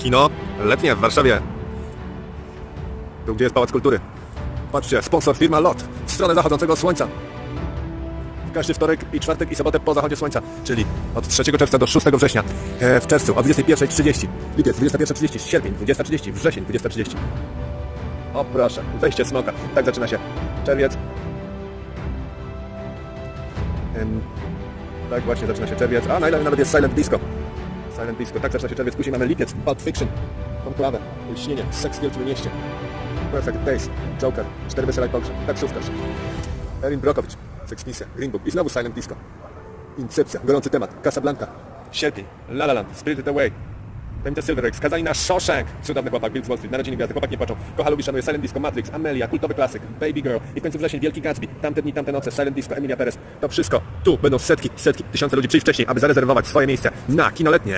Kino letnie w Warszawie. Tu, gdzie jest Pałac Kultury. Patrzcie, sponsor firma LOT w stronę zachodzącego słońca. W każdy wtorek i czwartek i sobotę po zachodzie słońca, czyli od 3 czerwca do 6 września. E, w czerwcu o 21.30, lipiec 21.30, sierpień 20.30, wrzesień 20.30. O proszę, wejście smoka. Tak zaczyna się czerwiec. Em, tak właśnie zaczyna się czerwiec. A najlepiej nawet jest Silent Disco. Silent Disco. Tak zaczyna się czerwiec. Później mamy lipiec, Pulp Fiction, Konklawę, Lśnienie, Seks w Wielkim Mieście, Perfect Days, Joker, Cztery Wesela i Pogrzeb, Taksówkarz, Erin Brokowicz, Sex Misja, Green Book i znowu Silent Disco. Incepcja, gorący temat, Casablanca, Sierpień, La La Land, Spirited Away, Pamięta Silver Lake, skazani na Shawshank, cudowny chłopak, Wilk z Wall Street, Narodziny Gwiazdy, chłopak nie płaczą, kocha, lubi, szanuje, Silent Disco, Matrix, Amelia, kultowy klasyk, Baby Girl i w końcu wrzesień, Wielki Gatsby, tamte dni, tamte noce, Silent Disco, Emilia Perez. To wszystko, tu będą setki, setki, tysiące ludzi, przyjść wcześniej, aby zarezerwować swoje miejsce na kinoletnie.